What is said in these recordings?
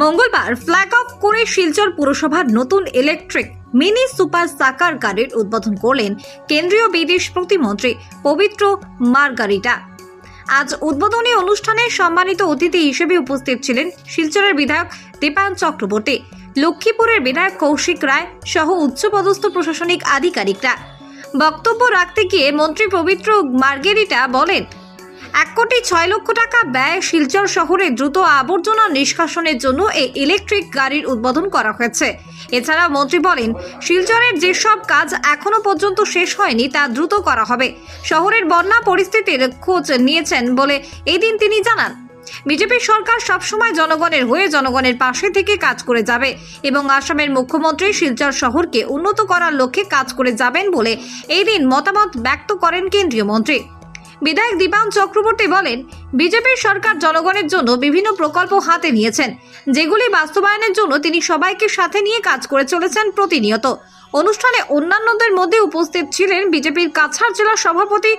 মঙ্গলবার flag of করে শিলচর পুরসভার নতুন ইলেকট্রিক মিনি সুপার সাকার গাড়ির উদ্বোধন করলেন কেন্দ্রীয় বিদেশ প্রতিমন্ত্রী পবিত্র মার্গারিটা। আজ উদ্বোধনী অনুষ্ঠানে সম্মানিত অতিথি হিসেবে উপস্থিত ছিলেন শিলচরের বিধায়ক দীপায়ন চক্রবর্তী, লক্ষ্মীপুরের বিধায়ক কৌশিক রায় সহ উচ্চপদস্থ প্রশাসনিক আধিকারিকরা। বক্তব্য রাখতে গিয়ে মন্ত্রী পবিত্র মার্গেরিটা বলেন এক কোটি ছয় লক্ষ টাকা ব্যয় শিলচর শহরে দ্রুত আবর্জনা নিষ্কাশনের জন্য এই ইলেকট্রিক গাড়ির উদ্বোধন করা হয়েছে। এছাড়া মন্ত্রী বলেন, শিলচরের যেসব কাজ এখনও পর্যন্ত শেষ হয়নি, তা দ্রুত করা হবে। শহরের বন্যা পরিস্থিতির খোঁজ নিয়েছেন বলে এই দিন তিনি জানান। বিজেপি সরকার সবসময় জনগণের হয়ে জনগণের পাশে থেকে কাজ করে যাবে এবং আসামের মুখ্যমন্ত্রী শিলচর শহরকে উন্নত করার লক্ষ্যে কাজ করে যাবেন বলে এই দিন মতামত ব্যক্ত করেন কেন্দ্রীয় মন্ত্রী। বিধায়ক দীপায়ন চক্রবর্তী বলেন, বিজেপির সরকার জনগণের জন্য বিভিন্ন প্রকল্প হাতে নিয়েছেন, যেগুলি বাস্তবায়নের জন্য তিনি সবাইকে সাথে নিয়ে কাজ করে চলেছেন প্রতিনিয়ত। অনুষ্ঠানে অন্যান্যদের মধ্যে উপস্থিত ছিলেন বিজেপির কাছাড় জেলা সভাপতি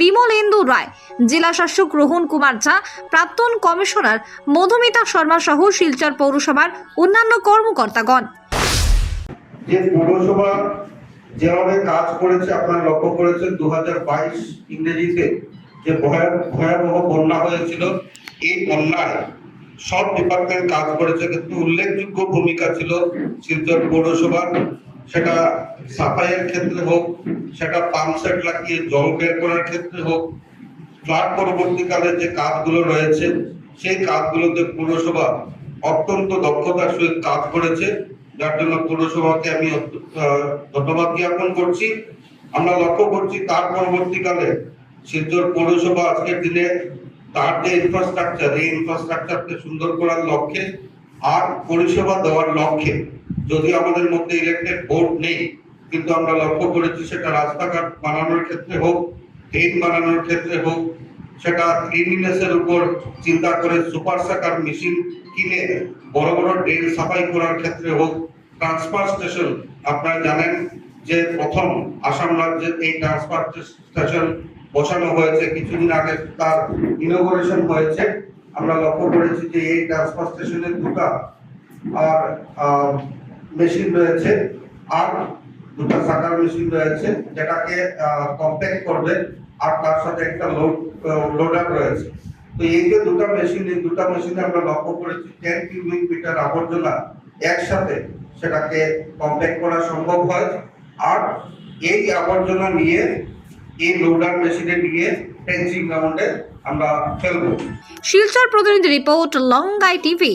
বিমলেন্দু রায়, জেলা শাসক রোহন কুমার ঝা, প্রাক্তন কমিশনার মধুমিতা শর্মা সহ শিলচর পৌরসভার অন্যান্য কর্মকর্তাগণ। পৌরসভা যেভাবে কাজ করেছে, আপনারা লক্ষ্য করেছেন দু হাজার বাইশ ইংরেজিতে যে ভয়া- ভয়াবহ বন্যা হয়েছিল, এই বন্যায় সব ডিপার্টমেন্ট কাজ করেছে। কিন্তু উল্লেখযোগ্য ভূমিকা ছিল শিলচর পৌরসভার। সেটা সাফাইয়ের ক্ষেত্রে হোক, সেটা পাম্প সেট লাগিয়ে জল বের করার ক্ষেত্রে হোক, ফ্লাড পরবর্তীকালে যে কাজগুলো রয়েছে, সেই কাজগুলোতে পৌরসভা অত্যন্ত দক্ষতার সহিত কাজ করেছে। যার জন্য পৌরসভাকে আমি ধন্যবাদ জ্ঞাপন করছি। আমরা লক্ষ্য করছি তার পরবর্তীকালে শিলচর পৌরসভা আজকের দিনে তার যে ইনফ্রাস্ট্রাকচার এই ইনফ্রাস্ট্রাকচারকে সুন্দর করার লক্ষ্যে আর পরিষেবা দেওয়ার লক্ষ্যে যদি আমাদের মধ্যে ইলেকটেড বোর্ড নেই, কিন্তু আমরা লক্ষ্য করেছি সেটা রাস্তাঘাট বানানোর ক্ষেত্রে হোক ট্রেন বানানোর ক্ষেত্রে হোক সেটা ক্লিনলিনেস এর উপর চিন্তা করে সুপার সাকার মেশিন কিনে বড় বড় ড্রেন সাফাই করার ক্ষেত্রে হোক ট্রান্সফার স্টেশন আপনারা জানেন যে প্রথম আসাম রাজ্যে এই ট্রান্সফার স্টেশন বসানো হয়েছে, কিছুদিন আগে তার ইনোগ্রেশন হয়েছে। আমরা লক্ষ্য করেছি যে এই ট্রান্সফার স্টেশনের দুটা, আর মেশিন রয়েছে, আর দুটো সাকার মেশিন রয়েছে, যেটাকে কম্প্যাক্ট করবে। আর তার সাথে একটা লোড লোডার রয়েছে। তো এই যে দুটো মেশিন এই দুটো মেশিনে আমরা লক্ষ্য করেছি টেন কিউবিক মিটার আবর্জনা একসাথে সেটাকে কম্প্যাক্ট করা সম্ভব হয়। আর এই আবর্জনা নিয়ে, এই লোডার মেশিনে নিয়ে ফেন্সিং গ্রাউন্ডে আমরা ফেলব। শিলচর প্রতিনিধি রিপোর্ট লঙ্গাই টিভি।